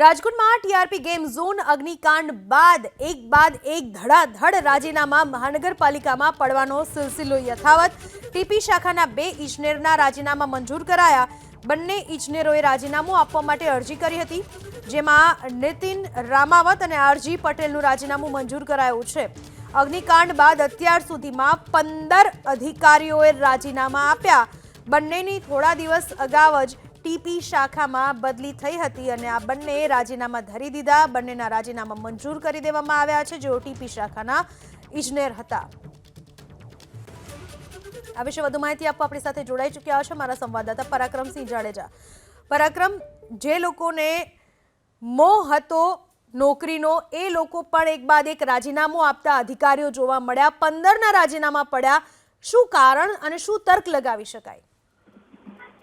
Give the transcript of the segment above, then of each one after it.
રાજકોટમાં TRP game zone અગ્નિકાંડ બાદ એક બાદ એક ધડાધડ રાજીનામા મહાનગરપાલિકામાં પડવાનો સિલસિલો યથાવત. ટીપી શાખાના બે ઇજનેરના રાજીનામા મંજૂર કરાયા. બંને ઇજનેરોએ રાજીનામું આપવા માટે અરજી કરી હતી, જેમાં નીતિન રામાવત અને આરજી પટેલનું રાજીનામું મંજૂર કરાયું છે. અગ્નિકાંડ બાદ અત્યાર સુધીમાં પંદર અધિકારીઓએ રાજીનામા આપ્યા. બંનેની થોડા દિવસ અગાઉ જ ટીપી શાખામાં બદલી થઈ હતી અને આ બંને રાજીનામા ધરી દીધા. બંનેના રાજીનામા મંજૂર કરી દેવામાં આવ્યા છે, જેઓ ટીપી શાખાના ઇજનેર હતા. આ વિશે વધુ માહિતી આપવા આપણી સાથે જોડાઈ ચૂક્યા છે મારા સંવાદદાતા પરાક્રમસિંહ જાડેજા. પરાક્રમ, જે લોકોને મોહ હતો નોકરીનો, એ લોકો પણ એક બાદ એક રાજીનામું આપતા અધિકારીઓ જોવા મળ્યા. પંદરના રાજીનામા પડ્યા. શું કારણ અને શું તર્ક લગાવી શકાય?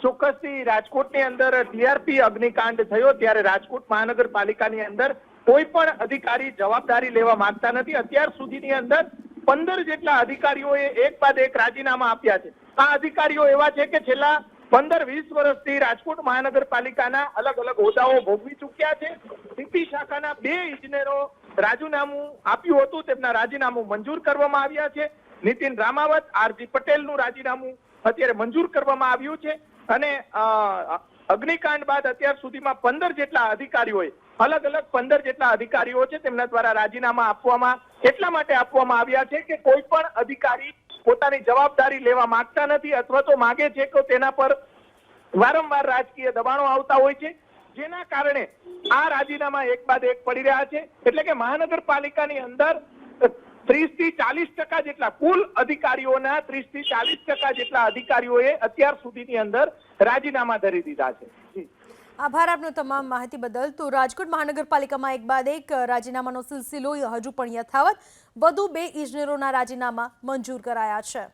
ચોક્કસથી રાજકોટની અંદર ટીઆરપી અગ્નિકાંડ થયો ત્યારે રાજકોટ મહાનગરપાલિકાની અંદર કોઈ પણ અધિકારી જવાબદારી લેવા માંગતા નથી. અત્યાર સુધીની અંદર પંદર જેટલા અધિકારીઓએ એક બાદ એક રાજીનામા આપ્યા છે. આ અધિકારીઓ એવા છે કે છેલ્લા પંદર વીસ વર્ષથી રાજકોટ મહાનગરપાલિકાના અલગ અલગ હોદ્દાઓ ભોગવી ચૂક્યા છે. સીપી શાખાના બે ઇજનેરો રાજીનામું આપ્યું હતું. તેમના રાજીનામું મંજૂર કરવામાં આવ્યા છે. નીતિન રામાવત, આરજી પટેલનું રાજીનામું અત્યારે મંજૂર કરવામાં આવ્યું છે. અને અગ્નિકાંડ બાદ અત્યાર સુધીમાં પંદર જેટલા અધિકારીઓએ, અલગ અલગ પંદર જેટલા અધિકારીઓ છે તેમના દ્વારા રાજીનામા આપવામાં એટલા માટે આપવામાં આવ્યા છે કે કોઈ પણ અધિકારી પોતાની જવાબદારી લેવા માંગતા નથી અથવા તો માગે છે કે તેના પર વારંવાર રાજકીય દબાણો આવતા હોય છે. જેના કારણે આ રાજીનામા એક બાદ એક પડી રહ્યા છે. એટલે કે મહાનગરપાલિકાની અંદર ત્રીસથી ચાલીસ ટકા જેટલા કુલ અધિકારીઓના ત્રીસથી ચાલીસ ટકા જેટલા અધિકારીઓએ અત્યાર સુધીની અંદર રાજીનામા ધરી દીધા છે. આભાર આપનો તમામ માહિતી બદલ. તો રાજકોટ મહાનગરપાલિકામાં એક બાદ એક રાજીનામાનો સિલસિલો હજુ પણ યથાવત. વધુ બે ઇજનેરોના રાજીનામા મંજૂર કરાયા છે.